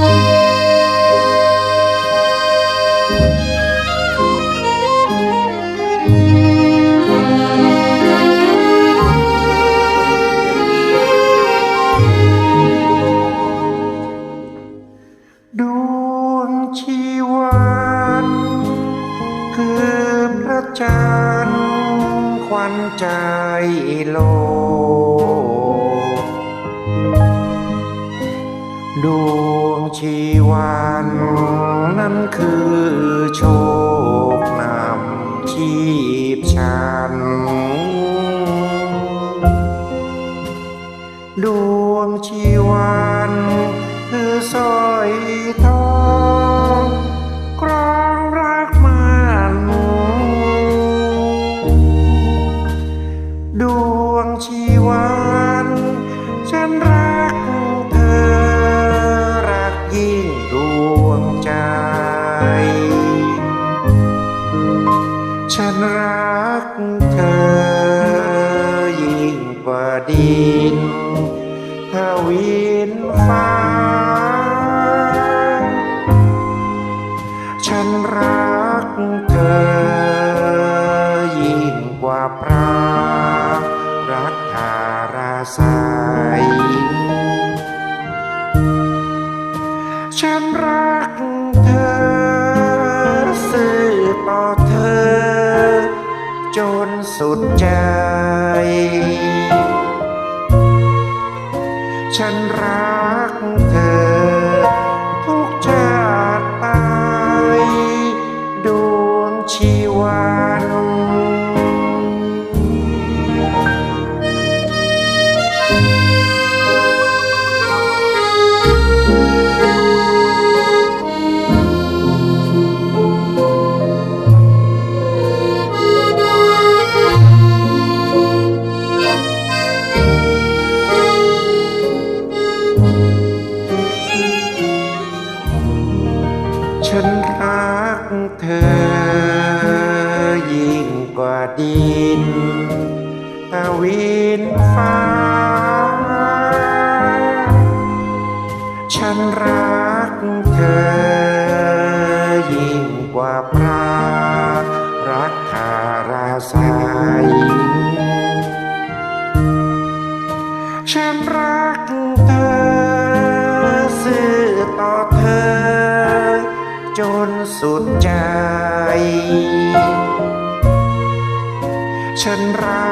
ดวงชีวันคือพระจันขวัญใจโลก ดวงชีวันนั้นคือโชคนำชีพฉัน ดวงชีวันคือสร้อยทองครองรักมันดวงชีวันฉันรัก ฉันรักเธอยิ่งกว่าดินทวินฟ้า ฉันรักเธอยิ่งกว่าพระรักธาราศัยฉันรักเธอ จนสุดใจ ฉันรักเธอ ทุกชาติไปดวงชีวัน ฉันรักเธอยิ่งกว่าดินทวินฟ้า ฉันรักเธอ สุดใจ ฉันรัก